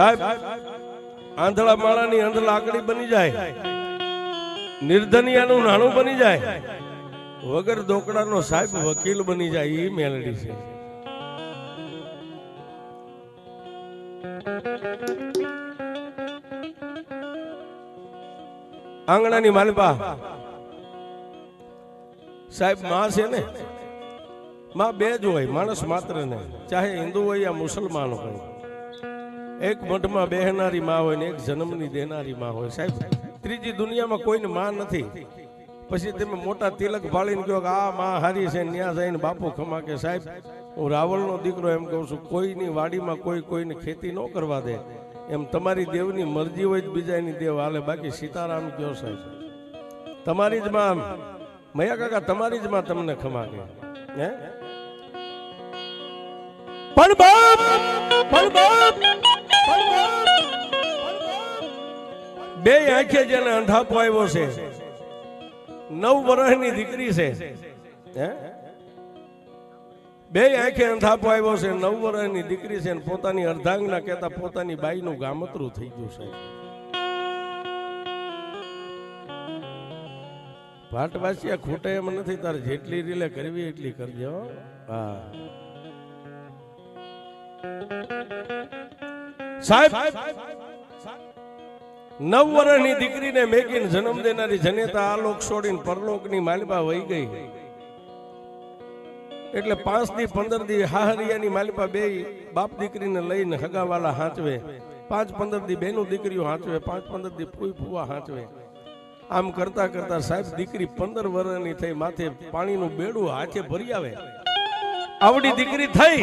સાહેબ, આંધળા માળાની અંધ લાકડી બની જાય, નિર્ધનિયાનું નાણું બની જાય, વગર દોકડાનો સાહેબ વકીલ બની જાય એ મેલડી છે. આંગણાની માલપા સાહેબમાં છે ને? માં બે જ હોય, માણસ માત્ર ને, ચાહે હિન્દુ હોય યા મુસલમાન હોય. એક મઠમાં બેહનારી માં હોય ને એક જન્મની દેનારી માં હોય. સાહેબ, ત્રીજી દુનિયામાં કોઈને માં નથી. પછી તમે મોટા તિલક ભાળીને કહો કે આ માં હારી છે ત્યાં જઈને બાપુ ખમા કે. સાહેબ, હું રાવળનો દીકરો એમ કહું છું, કોઈની વાડીમાં કોઈ કોઈને ખેતી ન કરવા દે. એમ તમારી દેવની મરજી હોય જ બીજાની દેવ. હાલે, બાકી સીતારામ કયો સાહેબ? તમારી જ માં મયા કાકા, તમારી જ માં તમને ખમા કે. હે? પણ બાપ પણ બાપ બે આંખે જેને અંધાપો આવ્યો છે. નવ વર્ષની દીકરી છે. બે આંખે અંધાપો આવ્યો છે, નવ વર્ષની દીકરી છે પોતાની અર્ધાંગના કહેતા પોતાની બાઈનું ગામતરું થઈ ગયું છે. ભાટવાસિયા ખૂટે એમ નથી, તારે જેટલી રીલે કરવી એટલી કરજો હા. સાહેબ નવ વર્ષની દીકરીને મેગીને જન્મ દેનારી જનેતા આલોક છોડીને પરલોકની માલિપા વહી ગઈ. એટલે પાંચથી પંદર દી હાહરિયાની માલિપા બે બાપ દીકરીને લઈને હગાવાલા હાંચવે. પાંચ પંદર દી બેનું દીકરીઓ હાંચવે, પાંચ પંદર દી ફૂઈ ફૂવા હાંચવે. આમ કરતા કરતા સાહેબ દીકરી પંદર વર્ષની થઈ, માથે પાણીનું બેડું હાથે ભરી આવે. આવડી દીકરી થઈ.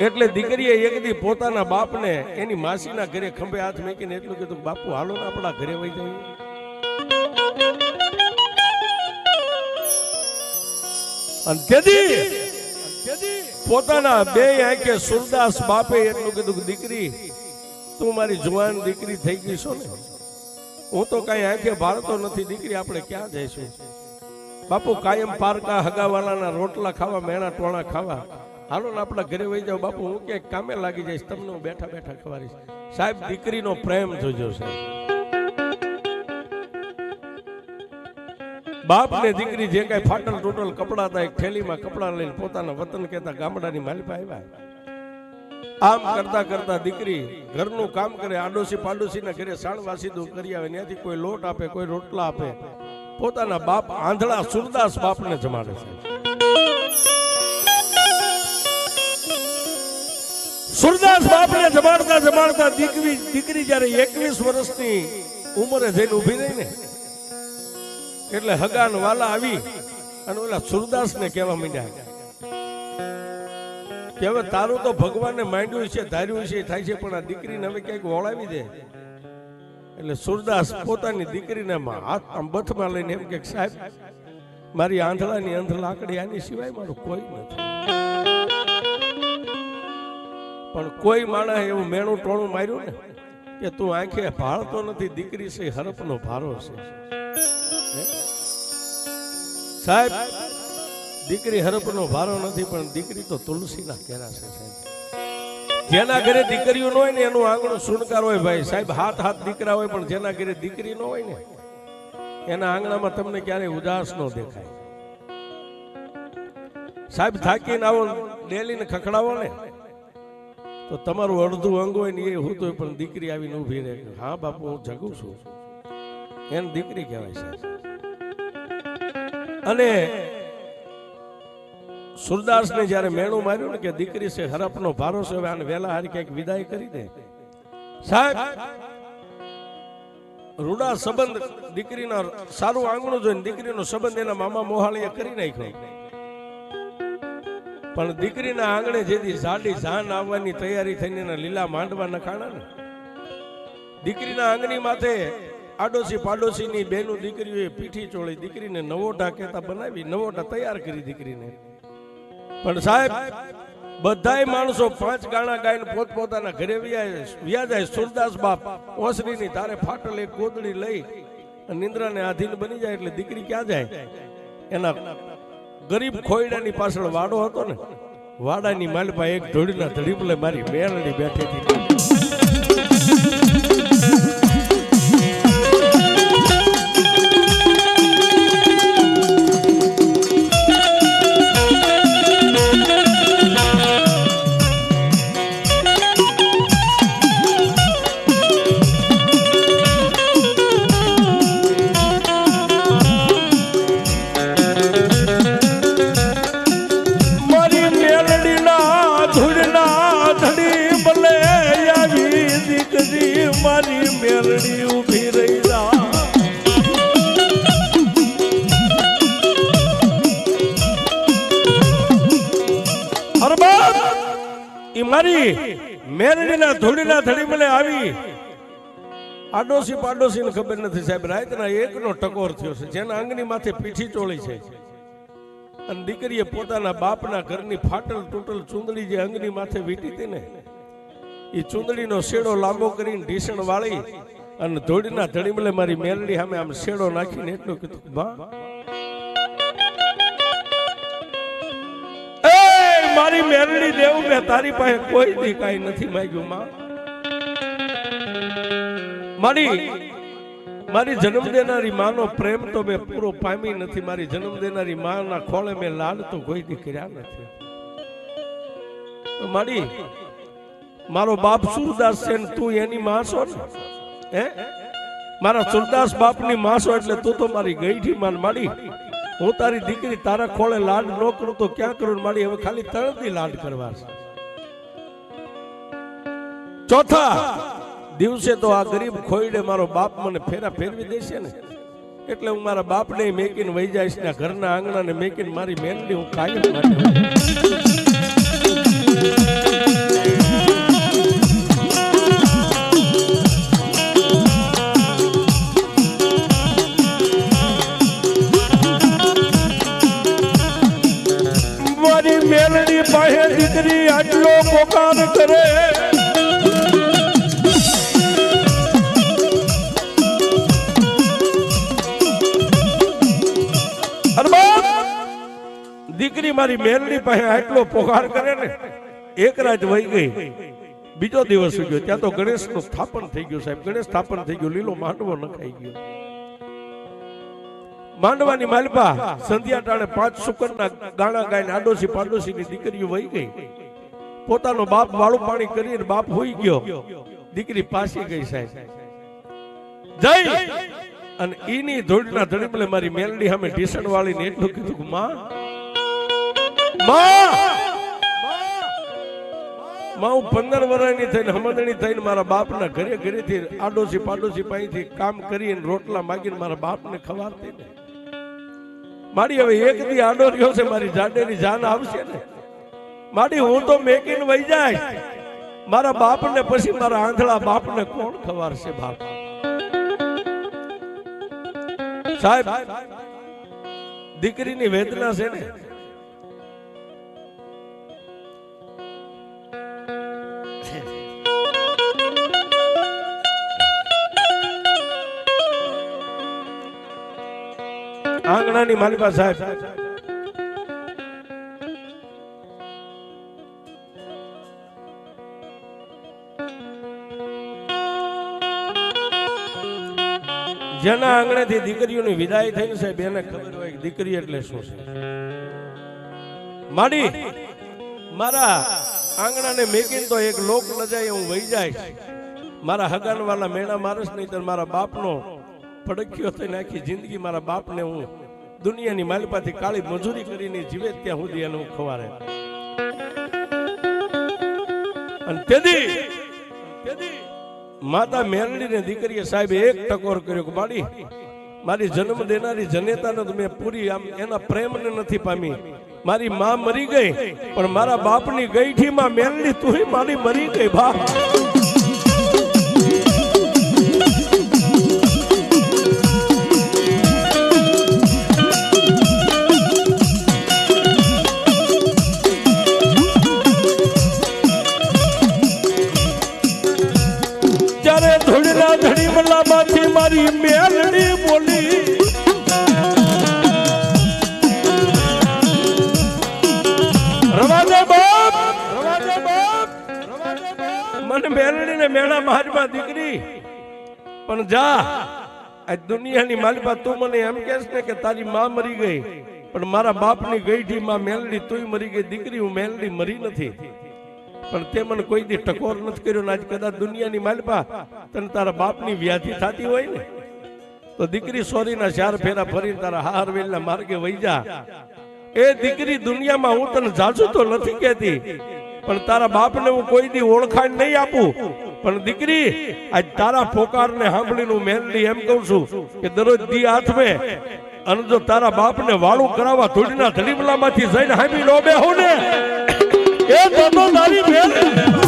એટલે દીકરીએ એક દી પોતાના બાપને એની માસીના ઘરે ખંભે હાથ મૂકીને એટલું કીધું, બાપુ, હાલો ને આપણા ઘરે વહી જઈએ. અને પોતાના બે આંખે સુરદાસ બાપે એટલું કીધું દીકરી, તું મારી જુવાન દીકરી થઈ ગઈ છો ને? હું તો કઈ આંખે ભારતો નથી. દીકરી, આપણે ક્યાં જઈશું? બાપુ, કાયમ પારકા હગાવાલાના રોટલા ખાવા, મેણા ટોણા ખાવા. હાલો ને આપણા ઘરે વહી જાઓ. બાપુ, હું ક્યાંક કામે લાગી જઈશ. તમને હું બેઠા બેઠા ખવારીશ સાહેબ, દીકરીનો પ્રેમ જોજો, સાહેબ. બાપ ને દીકરી જે કઈ ફાટલ ટોટલ કપડા હતા, એક થેલીમાં કપડા લઈને પોતાના વતન કહેતા ગામડાની માલિપા આવ્યા. આમ કરતા કરતા દીકરી ઘરનું કામ કરે, આડોશી પાડોશીના ઘરે સાણવાસી દૂર કરી આવે. ત્યાંથી કોઈ લોટ આપે, કોઈ રોટલા આપે. પોતાના બાપ આંધળા સુરદાસ બાપને જમાડે છે. સુરદાસ બાપને જમાડતા જમાડતા દીકરી દીકરી જ્યારે એકવીસ વર્ષની ઉંમરે જઈને ઊભી રહી ને, એટલે હગાન વાલા આવી અને ઓલા સુરદાસ ને કહેવા માંડ્યા, કે હવે તારું તો ભગવાનને માંડ્યું છે, ધાર્યું છે થાય છે, પણ આ દીકરીને હવે ક્યાંક વળાવી દે. એટલે સુરદાસ પોતાની દીકરીને હાથ આમ બથમાં લઈને એમ કે, સાહેબ, મારી આંધળાની અંધ લાકડી આની સિવાય મારું કોઈ નથી. પણ કોઈ માણસ એવું મેણું ટોણું માર્યું ને કે તું આંખે ભાળતો નથી, દીકરી છે હરફનો ભારો છે. સાહેબ, દીકરી હરફનો ભારો નથી, પણ દીકરી તો તુલસીના કેરા છે જેના ઘરે દીકરીઓ ન હોય ને, એનું આંગણું સુણકાર હોય ભાઈ. સાહેબ, હાથ હાથ દીકરા હોય, પણ જેના ઘરે દીકરી ન હોય ને, એના આંગણામાં તમને ક્યારેય ઉદાસ ન દેખાય. સાહેબ, થાકીને આવો ડેલી ને ખખડાવો ને. તો તમારું અડધું અંગ હોય ને એ હું તો પણ દીકરી આવીને ઊભી રહે. હા બાપુ, હું જગું છું. એને દીકરી કહેવાય છે અને સુરદાસને જ્યારે મેણું માર્યું ને કે દીકરી છે, હરપનો ભારો છે, હવે આને વેલા હારી ક્યાંક વિદાય કરી દે. સાહેબ, રૂડા સંબંધ દીકરીના સારું આંગણું જોઈને દીકરીનો સંબંધ એના મામા મોહાળીએ કરી નાખ્યો. પણ દીકરીના આંગણે જેથી સાડી જાન આવવાની તૈયારી થઈને એના લીલા માંડવા નખાણા ને. દીકરીના આંગણી માથે આડોશી પાડોશીની બેનું દીકરીઓએ પીઠી ચોળી દીકરીને નવોટા કહેતા બનાવી નવોટા તૈયાર કરી દીકરીને. પણ સાહેબ, બધાય માણસો પાંચ ગાણા ગાઈને પોતપોતાના ઘરે વ્યા જાય સુરદાસ બાપ ઓસરીની તારે ફાટલ એક ગોદડી લઈ અને નિંદ્રાને આધીન બની જાય એટલે દીકરી ક્યાં જાય? એના ગરીબ ખોયડાની પાછળ વાડો હતો ને, વાડાની માલપા એક ધોળીના ધડીપલે મારી મેળડી બેઠી હતી. ઈ મારી મેરડીના ધૂળીના ધડી મને આવી. આડોશી પાડોશી ખબર નથી સાહેબ, રાતના એકનો ટકોર થયો છે, જેના અંગની માથે પીઠી ચોળી છે. અને દીકરીએ પોતાના બાપના ઘરની ફાટલ તૂટલ ચૂંદડી જે અંગની માથે વીટી હતી ને, એ ચૂંદડીનો શેડો લાંબો કરીને ઢીસણ વાળી અને ધોળીના ધડીમલે મારી મેલડી સામે આમ શેડો નાખીને એટલું કીધું મારી મેરડી દેવ મેં તારી પાસે કોઈ દી કઈ નથી માંગ્યું, માં. મારી મારી જન્મ દેનારી માનો પ્રેમ તો મેં પૂરો પામી નથી. મારી જન્મ દેનારી માના ખોળે મેં લાડ તો કોઈ દી કર્યા નથી. મારી, મારો બાપ સુરદાસ છે તું એની માં છો હે? મારા સુરદાસ બાપની માં છો એટલે તું તો મારી ગઈઠી માન માડી હું તારી દીકરી તારા ખોળે લાડ ન કરું તો ક્યાં કરું? મારી હવે ખાલી તળતી લાડ કરવા ચોથા દિવસે તો આ ગરીબ ખોઈડે મારો બાપ મને ફેરા ફેરવી દેશે ને. એટલે હું મારા બાપને મેકીને વહી જઈશ ને ઘરના આંગણાને મેકીને મારી મેલડી હું કાયમ માટે મારી મેલડી પાસે આટલો પોગાર કરે ને, એક રાત વહી ગઈ. બીજો દિવસ ગયો ત્યાં તો ગણેશનું સ્થાપન થઈ ગયું સાહેબ. ગણેશ સ્થાપન થઈ ગયું. લીલો માંડવો નખાઈ ગયો. માંડવાની માલપા સંધ્યા ટાણે પાંચ સુકરના ગાણા ગાઈને આડોશી પાડોશી ની દીકરીઓ વહી ગઈ. પોતાનો બાપ વાળું પાણી કરીને બાપ હોઈ ગયો. દીકરી પાછી ગઈ સાહેબ. જય! અને ઈની ધોળના ધડીમલે મારી મેલડી સામે ઢીસણ વાળીને એટલું કીધું કે, માં માં! હું પંદર વર્ષની થઈને હમદણી થઈને મારા બાપના ઘરે ઘરેથી આડોશી પાડોશી પાસેથી કામ કરીને રોટલા માગીને મારા બાપને ખવારતી ને મારી હવે એક દી આડો રહ્યો છે જાન આવશે ને. મારી હું તો મેકીને વહી જાય. મારા બાપને પછી મારા આંધળા બાપને કોણ ખવારશે બાપ? સાહેબ, દીકરીની વેદના છે ને. આંગણાની માલિકા સાહેબ. જેના આંગણેથી દીકરીઓની વિદાય થઈને સાહેબ, એને ખબર હોય દીકરી એટલે શું છે? માડી, મારા આંગણાને મેકીને તો એક લોક લજાય હું વહી જાય મારા હગાનવાલા મેળા મારસ નહીં, તો મારા બાપનો ફડક્યો થઈ નાખી, જિંદગી મારા બાપને હું દુનિયાની માલિપાથી કાળી મજૂરી કરીને જીવે ત્યાં સુધી એને ખવારે. અને તેથી તેથી માતા મેરડી ને દીકરીએ સાહેબ એક ટકોર કર્યો કે બાડી મારી જન્મ દેનારી જનેતાને તો મેં પૂરી આમ એના પ્રેમને નથી પામી. મારી માં મરી ગઈ, પણ મારા બાપની ગઈઠીમાં મેરડી તું મારી મરી ગઈ બાપ મેલડી ને મેળા મારમાં દીકરી. પણ જા દુનિયાની માલિકા તું મને એમ કહેશ ને કે તારી માં મરી ગઈ. પણ મારા બાપની ગઈઠી માં મેલડી, તુંય મરી ગઈ, દીકરી હું મેલડી મરી નથી. પણ તે મને કોઈ દી ટકોર નથી કર્યો ને આજ કદાચ દુનિયાની માલપા તને તારા બાપની વ્યાધિ થતી હોય ને, તો દીકરી સોરીના ચાર ફેરા ફરીને તારા હાર વેલના માર્ગે વહી જા. એ દીકરી દુનિયામાં હું તને જાજુ તો નથી કહેતી. પણ તારા બાપને હું કોઈ દી ઓળખાણ નહીં આપું. પણ દીકરી, આજ તારા પોકારને સાંભળીને હું મેલડી એમ કહું છું કે દરરોજ દી હાથમે અને જો તારા બાપને વાળું કરાવવા ધૂળના ધડીબલામાંથી જઈને હામી નો બેહો ને એ તો તારી મેલ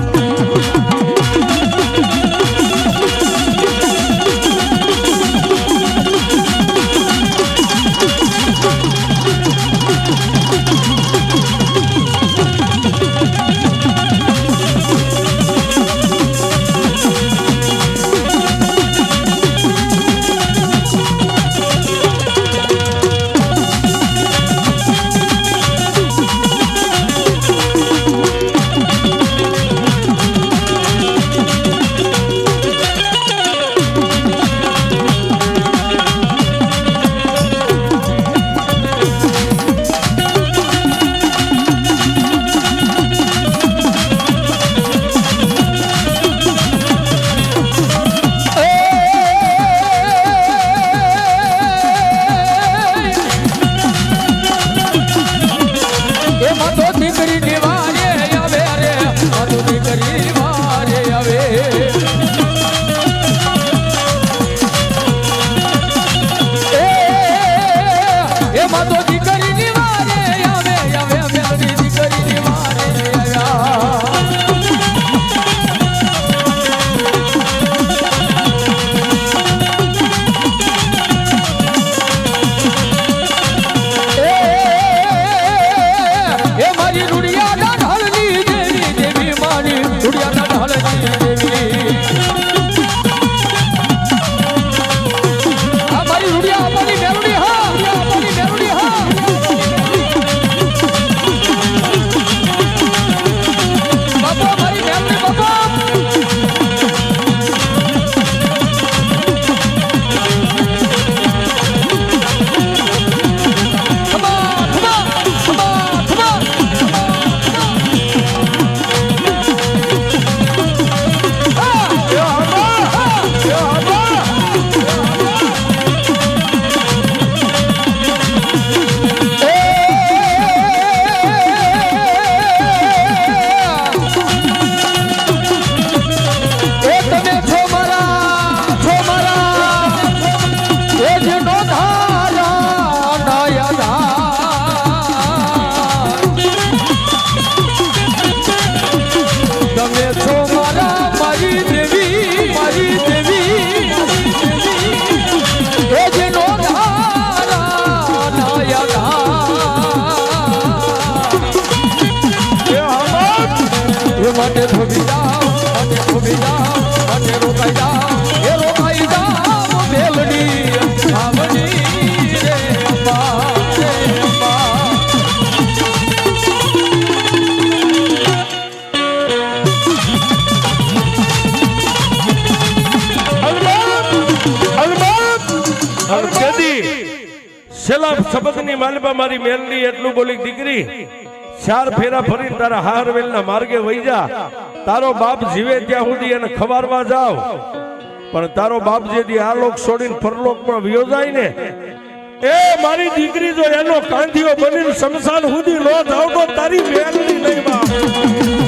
તો દીકરી નિવારે આવે આવે મારી દીકરી છેલ્લા શબ્દની માલિપા મારી મેલની એટલું બોલી, દીકરી, ચાર ફેરા ફરી તારા હારવેલના માર્ગે વહી જા. તારો બાપ જીવે ત્યાં સુધી એને ખવારવા જાવ. પણ તારો બાપ જે આ લોક છોડીને પરલોકમાં વિયો જાય ને, એ મારી દીકરી જો એનો કાંધીઓ બનીને શમશાન સુધી લો જાવ તો તારી મેલની નહીં બાપ.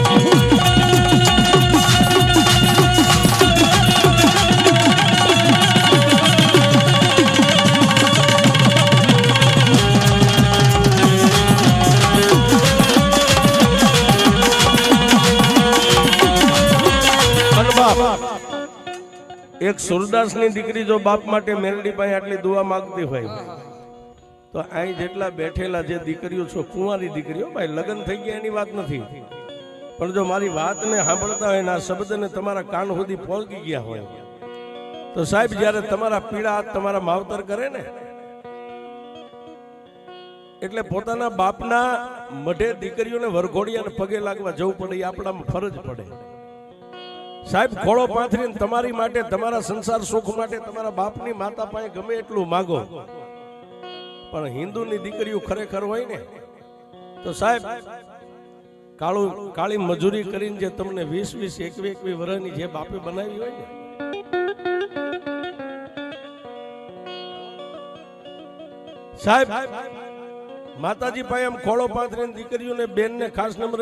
એક સુરદાસની દીકરી જો બાપ માટે મેલડી પાસે આટલી દુઆ માંગતી હોય તો અહીં જેટલા બેઠેલા જે દીકરીઓ છો, કુંવારી દીકરીઓ, ભાઈ, લગ્ન થઈ ગયા એની વાત નથી. પણ જો મારી વાતને સાંભળતા હોય ને આ શબ્દને તમારા કાન સુધી પહોંચી ગયા હોય, તો સાહેબ, જ્યારે તમારા પીડા તમારા માવતર કરે ને, એટલે પોતાના બાપના મઢે દીકરીઓને વરઘોડિયાને પગે લાગવા જવું પડે, એ આપણામાં ફરજ પડે. સાહેબ, ખોળો પાથરીને તમારી માટે, તમારા સંસાર સુખ માટે, તમારા બાપની માતા પાસે ગમે એટલું માગો. પણ હિન્દુની દીકરીઓ ખરેખર હોય ને, તો સાહેબ, કાળું, કાળી મજૂરી કરીને જે તમને વીસ વીસ એકવી એકવી વર્ષની જે બાપે બનાવી હોય ને, સાહેબ, માતાજી પાસે એમ ખોળો પાથરીને દીકરીઓને, બેનને ખાસ નંબર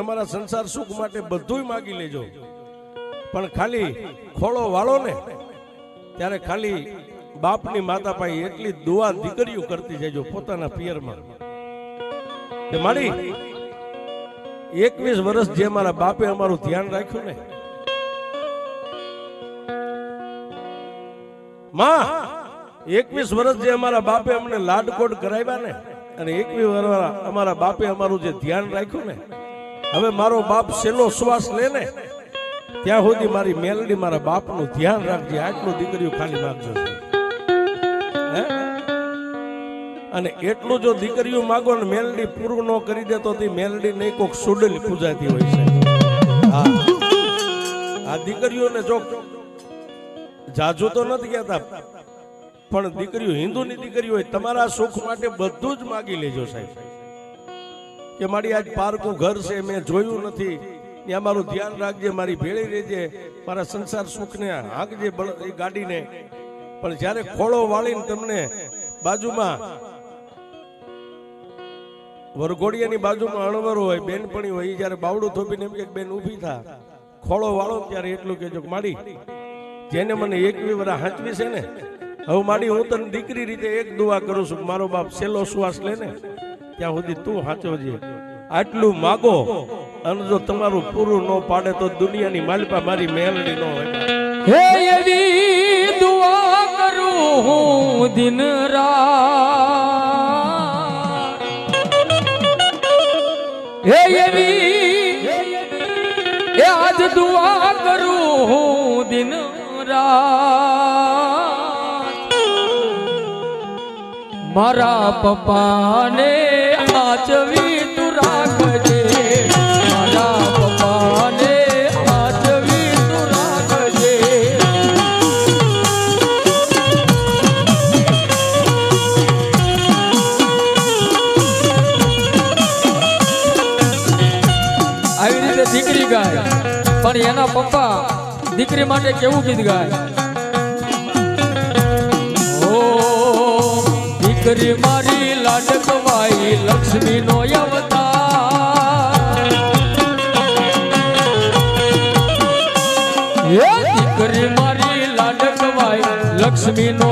તમારા સંસાર સુખ માટે બધુંય માગી લેજો. પણ ખાલી ખોળો વાળો ને, ત્યારે ખાલી બાપની માતા પાસે એટલી દુઆ દીકરીઓ કરતી જજો પોતાના પિયરમાં. મારી, એકવીસ વર્ષ જે મારા બાપે અમારું ધ્યાન રાખ્યું ને, માં, એકવીસ વર્ષ જે અમારા બાપે અમને લાડકોટ કરાવ્યા ને, અને એકવીસ વર્ષ અમારા બાપે અમારું જે ધ્યાન રાખ્યું ને, હવે મારો બાપ છેલ્લો શ્વાસ લે ને ત્યાં સુધી મારી મેલડી, મારા બાપનું ધ્યાન રાખજે, આટલું દીકરીઓ ખાલી માગજો અને એટલું જો દીકરીઓ માગો ને મેલડી પૂરું ન કરી દે તો મેલડી નહીં, કોક સુડલ પૂજાતી હોય છે. હા. આ દીકરીઓને જો જાજુ તો નથી કહેતા, પણ દીકરીઓ હિન્દુની દીકરીઓ હોય, તમારા સુખ માટે બધું જ માગી લેજો સાહેબ. કે મારી આજ પારકું ઘર છે, મેં જોયું નથી. ત્યાં મારું ધ્યાન રાખજે, મારી ભેળી રહેજે, મારા સંસાર સુખને હાંકજે એ ગાડીને. પણ જ્યારે ખોળો વાળીને તમને બાજુમાં વરઘોડિયાની બાજુમાં અણવરો હોય, બેનપણી હોય એ જ્યારે બાવડું થોપીને એમ કે બેન ઊભી થા. ખોળો વાળો ત્યારે એટલું કહેજો કે, માડી, જેને મને એકવી વરા હાંચવી છે ને, હવે માડી, હું તને દીકરી રીતે એક દુવા કરું છું. મારો બાપ છેલ્લો શ્વાસ લે ને, ત્યાં સુધી તું હાંચવજે. આટલું માગો અને જો તમારું પૂરું ન પાડે તો દુનિયાની માલિપા મારી મેલડી ન હે એવી દુઆ કરું હું દિન રાત. હે એવી એ આજ દુઆ કરું હું દિન મારા પપ્પાને આચવી પપ્પા દીકરી માટે કેવું ગીત ગાય? ઓ દીકરી મારી લાડકવાઈ લક્ષ્મી નો અવતાર દીકરી મારી લાડકવાઈ લક્ષ્મી નો